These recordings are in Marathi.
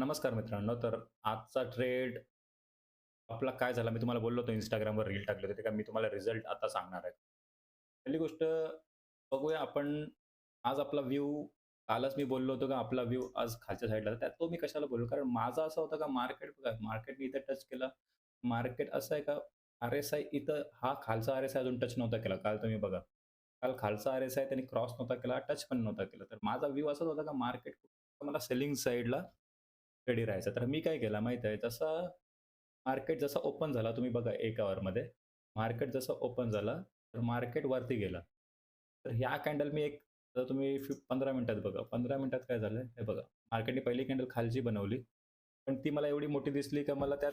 नमस्कार मित्रांनो. तर आजचा ट्रेड आपला काय झाला, मी तुम्हाला बोललो होतो इंस्टाग्रामवर रील टाकले होते, का मी तुम्हाला रिझल्ट आता सांगणार आहे. पहिली गोष्ट बघूया आपण आज आपला व्ह्यू कालच मी बोललो होतो, का आपला व्ह्यू आज खालच्या साईडला त्यात तो मी कशाला बोललो, कारण माझा असं होतं, का मार्केट बघा मार्केटने इथं टच केलं. मार्केट असं आहे का आर-एस-आय इथं हा खालचा आर-एस-आय अजून टच नव्हता केला. काल तुम्ही बघा. काल खालचा आर-एस-आय त्यांनी क्रॉस नव्हता केला, टच पण नव्हता केला. तर माझा व्ह्यू असाच होता, का मार्केट मला सेलिंग साईडला रेडी राहायचं. तर मी काय केला माहीत आहे, जसा मार्केट जसं ओपन झाला तुम्ही बघा एक आवरमध्ये मार्केट जसं ओपन झालं, तर मार्केट वरती गेला. तर ह्या कॅन्डल मी एक जर तुम्ही फि 15 मिनिटात बघा. 15 मिनिटात काय झालं हे बघा. मार्केटने पहिली कॅन्डल खालची बनवली. पण ती मला एवढी मोठी दिसली, का मला त्यात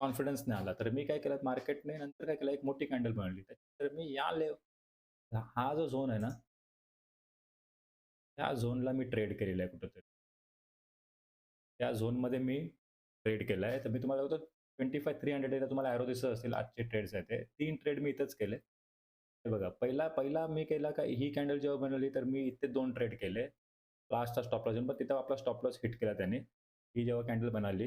कॉन्फिडन्स नाही आला. तर मी काय केलं मार्केटने नंतर काय केलं एक मोठी कॅन्डल बनवली. तर मी या लेव हा जो झोन आहे ना त्या झोनला मी ट्रेड केलेला आहे कुठेतरी. त्या झोनमध्ये मी ट्रेड केलाय. तर मी तुम्हाला होतं ट्वेंटी फाय थ्री हंड्रेड तुम्हाला ॲरो दिसत असतील आजचे ट्रेड्स आहेत ते. तीन ट्रेड मी इथंच केले. हे बघा पहिला पहिला मी केला का ही कॅन्डल जेव्हा बनवली, तर मी इथे दोन ट्रेड केले. लास्टचा स्टॉप लॉस पण तिथं आपला स्टॉप लॉस हिट केला त्याने. ही जेव्हा कॅन्डल बनवली,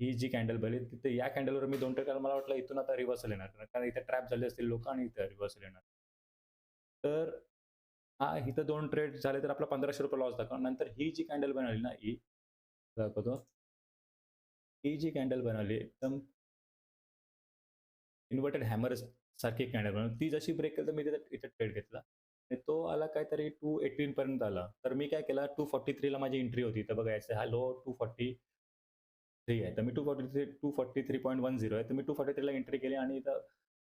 ही जी कॅन्डल बनली, तिथे या कॅन्डलवर मी दोन ट्रेड कारण मला वाटलं इथून आता रिव्हर्सल येणार. कारण इथे ट्रॅप झाले असतील लोक आणि इथे रिव्हर्सल येणार. तर हा इथं दोन ट्रेड झाले, तर आपला ₹1500 लॉस दाखवा नंतर ही जी कॅन्डल बनवली ना ही दाखवतो. ही जी कॅन्डल बनवली एकदम इन्व्हर्टेड हॅमर सारखी कॅन्डल बनवली. ती जशी ब्रेक केली, तर मी तिथे इथे ट्रेड घेतला. आणि तो आला काहीतरी 218 पर्यंत आला. तर मी काय केला टू फॉर्टी थ्रीला माझी एंट्री होती. तर बघा याचा हा लो 243 आहे. तर मी 243 243.10 आहे. तर मी टू फॉर्टी थ्रीला एंट्री केली आणि इथं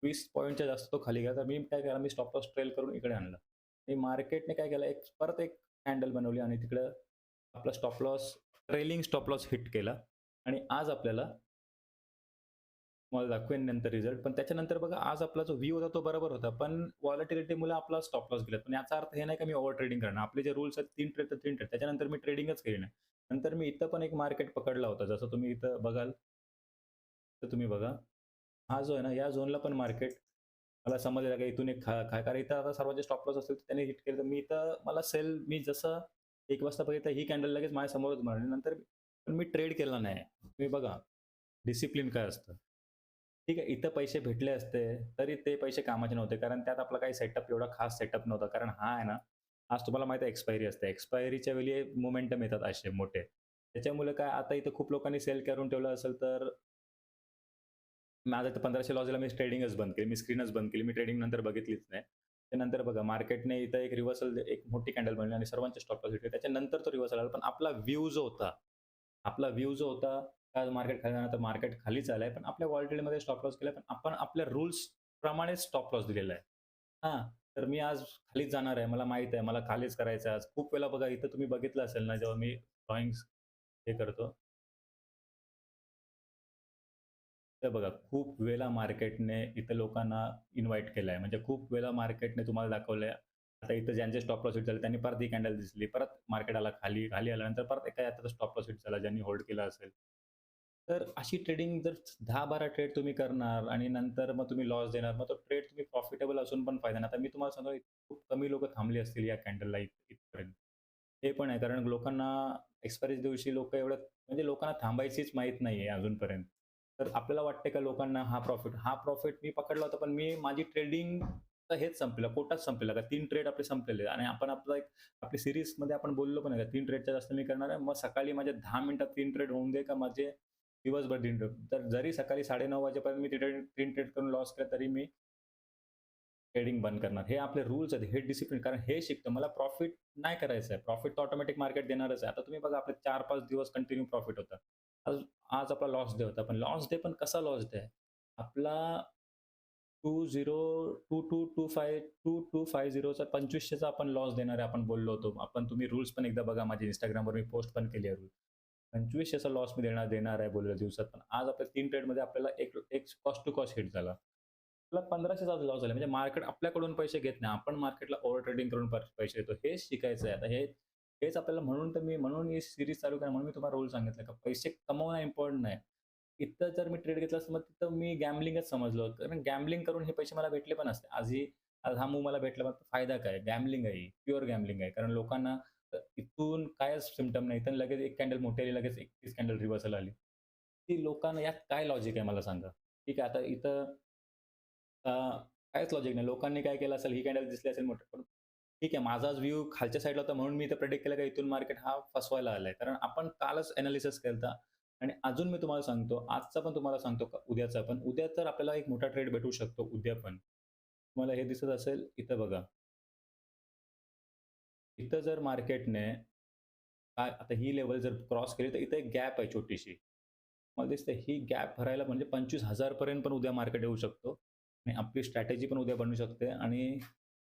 वीस पॉईंटच्या जास्त तो खाली गेला. तर मी काय केला मी स्टॉप लॉस ट्रेल करून इकडे आणलं. आणि मार्केटने काय केलं, एक परत एक कॅन्डल बनवली आणि तिकडं आपला stop loss trailing stop loss hit केला. आणि आज आपल्याला मला दाखवेन नंतर रिझल्ट. पण त्याच्यानंतर बघा आज आपला जो व्ह्यू होता तो बरोबर होता. पण व्हॉलॅटिलिटीमुळे आपला स्टॉप लॉस गेला. पण याचा अर्थ हे नाही, का मी ओव्हर ट्रेडिंग करणार. आपले जे रूल्स आहेत तीन ट्रेड तर तीन ट्रेड. त्याच्यानंतर मी ट्रेडिंगच केली नाही. नंतर मी इथं पण एक मार्केट पकडला होता. जसं तुम्ही इथं बघाल तर तुम्ही बघा. हा जो आहे ना, या झोनला पण मार्केट मला समजलं का इथून एक खा खा कारण इथं आता सर्वांचे स्टॉप लॉस असतील, तर त्याने हिट केलं. तर मी इथं मला सेल मी जसं एक वाजता बघितलं ही कॅन्डल लगेच माझ्यासमोरच मारली नंतर पण मी ट्रेड केला नाही. तुम्ही बघा डिसिप्लिन काय असतं. ठीक आहे, इथं पैसे भेटले असते, तरी ते पैसे कामाचे नव्हते. कारण त्यात आपला काही सेटअप एवढा खास सेटअप नव्हता. कारण हा आहे ना, आज तुम्हाला माहिती आहे एक्सपायरी असते. एक्सपायरीच्या वेळी मोमेंटम येतात असे मोठे. त्याच्यामुळे काय आता इथं खूप लोकांनी सेल करून ठेवलं असेल, तर माझं तर पंधराशे लॉजला मी ट्रेडिंगच बंद केली. मी स्क्रीनच बंद केली. मी ट्रेडिंग नंतर बघितलीच नाही. त्यानंतर बघा मार्केटने इथं एक रिव्हर्सल एक मोठी कॅन्डल बनली आणि सर्वांचे स्टॉप लॉस त्याच्यानंतर तो रिव्हर्सल आला. पण आपला व्ह्यू जो होता, आपला व्ह्यू जो होता, आज मार्केट खाली जाणार, तर मार्केट खालीच आलंय. पण आपल्या व्हॉलॅटिलिटीमध्ये स्टॉप लॉस केला. पण आपण आपल्या रुल्स प्रमाणे स्टॉप लॉस दिलेला आहे. हां, तर मी आज खालीच जाणार आहे. मला माहीत आहे. मला खालीच करायचं आहे आज. खूप वेळा बघा इथं तुम्ही बघितलं असेल ना, जेव्हा मी ड्रॉइंग्स हे करतो. तर बघा खूप वेळा मार्केटने इथं लोकांना इन्व्हाईट आहे म्हणजे खूप वेळा मार्केटने तुम्हाला दाखवलंय. आता इथं ज्यांचे स्टॉप लॉस हिट झाले त्यांनी परत ही कॅन्डल दिसली. परत मार्केट आला खाली. खाली आल्यानंतर परत एका आता स्टॉप लॉस हिट झाला ज्यांनी होल्ड केला असेल. तर अशी ट्रेडिंग जर दहा बारा ट्रेड तुम्ही करणार आणि नंतर मग तुम्ही लॉस देणार. मग तो ट्रेड तुम्ही प्रॉफिटेबल असून पण फायदा नाही. आता मी तुम्हाला सांगतो खूप कमी लोक थांबली असतील या कॅन्डलला इथपर्यंत. हे पण आहे कारण लोकांना एक्सपायरीच्या दिवशी लोक एवढं म्हणजे लोकांना थांबायचीच माहीत नाहीये अजूनपर्यंत. तर आपल्याला वाटते का लोकांना हा प्रॉफिट हा प्रॉफिट मी पकडला होता. पण मी माझी ट्रेडिंग हेच संपलं. कोटाच संपलेला. का तीन ट्रेड आपले संपलेले आणि आपण आपलं एक आपली सीरीजमध्ये आपण बोललो पण का तीन ट्रेडच्या जास्त मी करणार आहे. मग सकाळी माझे 10 मिनिटात तीन ट्रेड होऊन दे का माझे दिवसभर तीन ट्रेड. तर जरी सकाळी 9:30 वाजेपर्यंत मी तीन ट्रेड करून लॉस केला, तरी मी ट्रेडिंग बंद करणार. हे आपले रूल्स आहेत. हे डिसिप्लिन कारण हे शिकतो. मला प्रॉफिट नाही करायचं आहे. प्रॉफिट तर ऑटोमॅटिक मार्केट देणारच आहे. आता तुम्ही बघा आपले 4-5 दिवस कंटिन्यू प्रॉफिट होता. आज आज आपला लॉस डे होता. पण लॉस डे पण कसा लॉस डे आहे? आपला 202225 2250चा 2500चा आपण लॉस देणार आहे आपण बोललो होतो. आपण तुम्ही रूल्स पण एकदा बघा माझ्या इंस्टाग्रामवर मी पोस्ट पण केली आहे रूल. 2500चा लॉस मी देणार देणार आहे बोललेल्या दिवसात. पण आज आपल्या तीन ट्रेडमध्ये आपल्याला एक एक कॉस्ट टू कॉस्ट हिट झाला. आपला 1500चा लॉस झाला. म्हणजे मार्केट आपल्याकडून पैसे घेत नाही. आपण मार्केटला ओव्हर ट्रेडिंग करून पैसे देतो. हे शिकायचं आहे. आता हे हेच आपल्याला म्हणून तर मी म्हणून ही सिरीज चालू करा म्हणून मी तुम्हाला रोल सांगितलं का पैसे कमवणं इम्पॉर्टंट नाही. इथं जर मी ट्रेड घेतला असतं, मग तिथं मी गॅम्बलिंगच समजलो होतं. कारण गॅम्बलिंग करून हे पैसे मला भेटले पण असते. आजही आज हा मूव मला भेटला, पण फायदा काय? गॅम्बलिंग आहे प्युअर गॅम्बलिंग आहे. कारण लोकांना इथून कायच सिमटम नाही. इथून लगेच एक कॅन्डल मोठी आली, लगेच 31 कॅन्डल रिव्हर्सल आली. ती लोकांना यात काय लॉजिक आहे मला सांगा? ठीक आहे, आता इथं कायच काहीच लॉजिक नाही. लोकांनी काय केलं असेल, ही कॅन्डल दिसली असेल मोठं पण ठीक आहे, माझाच व्ह्यू खालच्या साईडला होता म्हणून मी इथं प्रेडिक्ट केलं, की इथून मार्केट हा फसवायला आलाय. कारण आपण कालच एनालिसिस केलता आणि अजून मी तुम्हाला सांगतो, आजचा पण तुम्हाला सांगतो, का उद्याचा पण. उद्या तर आपल्याला एक मोठा ट्रेड भेटू शकतो, उद्या पण. तुम्हाला हे दिसत असेल, इथं बघा. इथं जर मार्केटने काय आता ही लेवल जर क्रॉस केली, तर इथं एक गॅप आहे छोटीशी. मला दिसतंय ही गॅप भरायला म्हणजे 25,000 पर्यंत पण उद्या मार्केट येऊ शकतो आणि आपली स्ट्रॅटेजी पण उद्या बनू शकते आणि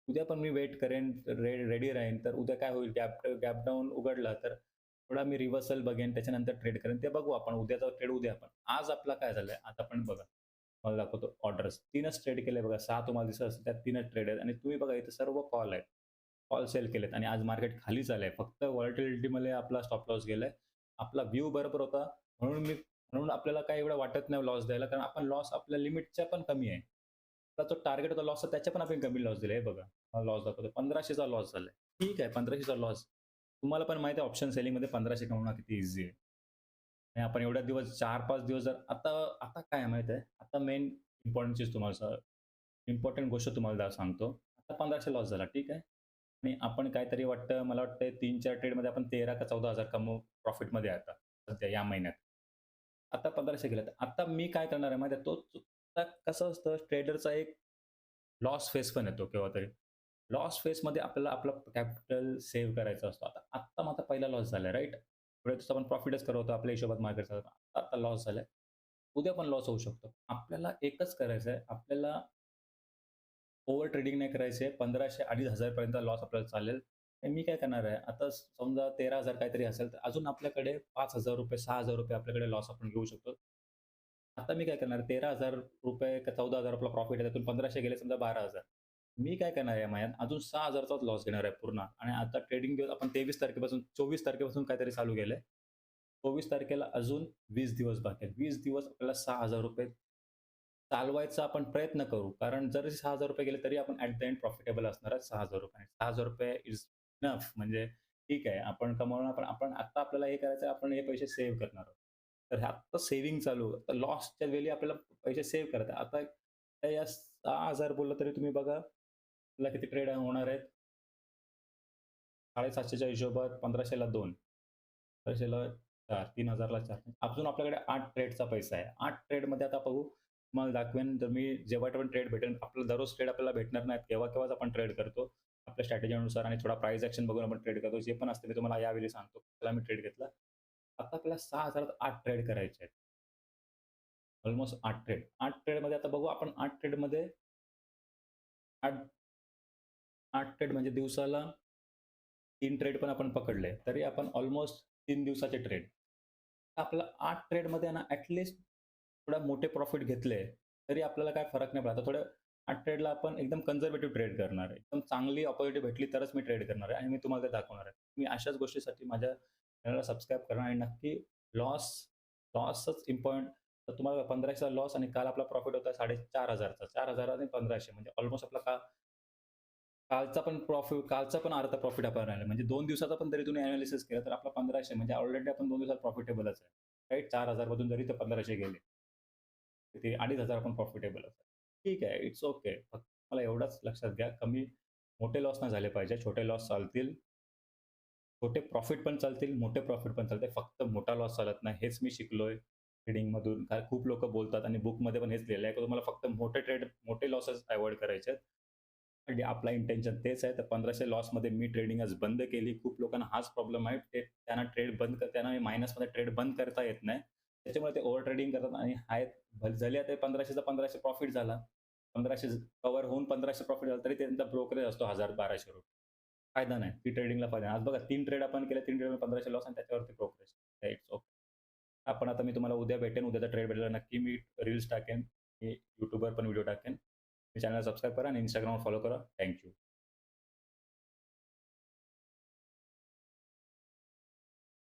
उद्या पण मी वेट करेन, रे रेडी राहीन. तर उद्या काय होईल, गॅप गॅप डाऊन उघडला, तर थोडा मी रिव्हर्सल बघेन, त्याच्यानंतर ट्रेड करेन. ते बघू आपण उद्याचा ट्रेड उद्या आपण. आज आपला काय झालंय, आता आपण बघा. मला दाखवतो ऑर्डर्स. तीनच ट्रेड केले बघा. सहा तुम्हाला दिसत असेल, त्यात तीनच ट्रेड आहेत आणि तुम्ही बघा इथे सर्व कॉल आहेत. कॉल सेल केलेत आणि आज मार्केट खालीच आहे फक्त व्हॉलॅटिलिटीमुळे आपला स्टॉप लॉस गेलाय. आपला व्ह्यू बरोबर होता. म्हणून मी म्हणून आपल्याला काही एवढं वाटत नाही लॉस द्यायला, कारण आपण लॉस आपल्या लिमिटच्या पण कमी आहे. आपला जो टार्गेट होता लॉसचा त्याच्या पण आपण कमी लॉस दिला. हे बघा, लॉस दाखवतो. 1500चा लॉस झालाय. ठीक आहे, 1500चा लॉस. तुम्हाला पण माहिती आहे ऑप्शन सेलिंगमध्ये पंधराशे कमवणं किती इझी आहे. आणि आपण एवढ्या दिवस 4-5 दिवस जर आता आता काय माहीत माहिती आहे, आता मेन इम्पॉर्टंट चीज तुम्हाला इम्पॉर्टंट गोष्ट तुम्हाला सांगतो. आता पंधराशे लॉस झाला, ठीक आहे. आणि आपण काहीतरी वाटतं मला वाटतं तीन चार ट्रेडमध्ये आपण 13 का चौदा हजार कमव प्रॉफिटमध्ये आता, सध्या या महिन्यात. आता पंधराशे गेलं तर आता मी काय करणार आहे माहिती आहे, तोच कसं असतं ट्रेडरचा एक लॉस फेस पण येतो केव्हातरी. लॉस फेसमध्ये आपल्याला आपलं कॅपिटल सेव्ह करायचा असतो. आता आत्ता माझा पहिला लॉस झालाय, राईट पुढे तसं आपण प्रॉफिटच करत होतो आपल्या हिशोबात मार्केटचा. आता आता लॉस झालाय. उद्या पण लॉस होऊ शकतो. आपल्याला एकच करायचं आहे, आपल्याला ओव्हर ट्रेडिंग नाही करायचं आहे. 1500-2500 पर्यंत लॉस आपल्याला चालेल. मी काय करणार आहे, आता समजा तेरा हजार काहीतरी असेल, तर अजून आपल्याकडे ₹5,000 ₹6,000 आपल्याकडे लॉस आपण घेऊ शकतो. आता मी काय करणार ₹13,000 का 14,000 आपला प्रॉफिट आहे. त्यातून पंधराशे गेले समजा 12,000. मी काय करणार आहे या महिन्यात अजून 6,000चाच लॉस घेणार आहे पूर्ण आणि आता ट्रेडिंग दिवस आपण 23 तारखेपासून 24 तारखेपासून काहीतरी चालू केलंय. 24 तारखेला अजून वीस दिवस बाकी आहेत. वीस दिवस आपल्याला ₹6,000 चालवायचा आपण प्रयत्न करू. कारण जरी ₹6,000 गेले तरी आपण ॲट द एंड प्रॉफिटेबल असणार आहे ₹6,000 ₹6,000 इज नफ म्हणजे ठीक आहे. आपण कमवणार पण आपण आता आपल्याला हे करायचं आपण हे पैसे सेव्ह करणार आहोत. तर आता सेव्हिंग चालू तर लॉसच्या वेळी आपल्याला पैसे सेव्ह करत आहे. आता या 6,000 बोललं तरी तुम्ही बघा, आपल्याला किती ट्रेड होणार आहेत? 750च्या हिशोबात 1500ला 2, 1500ला 4, 3000ला 4. अजून आपल्याकडे आठ ट्रेडचा पैसा आहे. आठ ट्रेडमध्ये आता बघू तुम्हाला दाखवेन, तर मी जेव्हा पण ट्रेड भेटेल, आपलं दररोज ट्रेड आपल्याला भेटणार नाहीत. केव्हा-केव्हाच आपण ट्रेड करतो. आपल्या स्ट्रॅटेजीनुसार आणि थोडा प्राइस एक्शन बघून आपण ट्रेड करतो. जे पण असते मी तुम्हाला यावेळी सांगतो. त्याला मी ट्रेड घेतला. आता आपल्याला 6,000त 8 ट्रेड करायचे आहेत. ऑलमोस्ट आठ ट्रेड. आठ ट्रेडमध्ये आता बघू आपण आठ ट्रेडमध्ये 8 8 ट्रेड म्हणजे दिवसाला तीन ट्रेड पण आपण पकडले, तरी आपण ऑलमोस्ट तीन दिवसाचे ट्रेड. आपला आठ ट्रेडमध्ये ना ॲटलिस्ट थोडा मोठे प्रॉफिट घेतले, तरी आपल्याला काय फरक नाही पडला थोडं आठ ट्रेडला आपण एकदम कन्झर्वेटिव्ह ट्रेड करणार आहे. एकदम चांगली ऑपॉर्च्युनिटी भेटली तरच मी ट्रेड करणार आहे आणि मी तुम्हाला ते दाखवणार आहे. मी अशाच गोष्टीसाठी माझ्या चॅनलला सबस्क्राईब करा आणि नक्की लॉस लॉसच इम्पॉर्टंट तर तुम्हाला 1500चा लॉस आणि काल आपला प्रॉफिट होता 4,500चा. 4,000 आणि पंधराशे म्हणजे ऑलमोस्ट आपला का कालचा पण प्रॉफिट कालचा पण अर्धा प्रॉफिट आपण राहिला. म्हणजे दोन दिवसाचा पण जरी तुम्ही अनालिसिस केलं, तर आपला पंधराशे म्हणजे ऑलरेडी आपण दोन दिवसात प्रॉफिटेबलच आहे. राइट? 4,000 मधून जरी ते पंधराशे गेले. ते 2,500 आपण प्रॉफिटेबल आहे. ठीक आहे, इट्स ओके. फक्त मला एवढंच लक्षात घ्या, कमी मोठे लॉस नाही झाले पाहिजे. छोटे लॉस चालतील. छोटे प्रॉफिट पण चालतील, मोठे प्रॉफिट पण चालते. फक्त मोठा लॉस चालत नाही. हेच मी शिकलोय ट्रेडिंगमधून. कारण खूप लोक बोलतात आणि बुकमध्ये पण हेच लिहिलं आहे, की तुम्हाला फक्त मोठे ट्रेड मोठे लॉसेस अवॉइड करायचे आहेत. आणि आपला इंटेन्शन तेच आहे. तर पंधराशे लॉसमध्ये मी ट्रेडिंग आज बंद केली. खूप लोकांना हाच प्रॉब्लेम आहे. ते त्यांना ट्रेड बंद त्यांना मायनसमध्ये ट्रेड बंद करता येत नाही. त्याच्यामुळे ते ओव्हर ट्रेडिंग करतात आणि आहेत झाले आता 1500चा 1500 प्रॉफिट झाला. पंधराशे कव्हर होऊन पंधराशे प्रॉफिट झाला, तरी त्यांचा ब्रोकरेज असतो हजार बाराशे रुपये फायदा नाही. ती ट्रेडिंगला फायदा नाही. आज बघा तीन ट्रेड आपण केले. तीन ट्रेड पंधराशे लॉस आणि त्याच्यावरती प्रोग्रेस इट्स ओके. आपण आता मी तुम्हाला उद्या भेटेन. उद्याचा ट्रेड भेटला नक्की मी रील्स टाकेन. मी यूट्यूबवर पण व्हिडिओ टाकेन. मी चॅनल सबस्क्राईब करा आणि इंस्टाग्रामवर फॉलो करा. Thank you.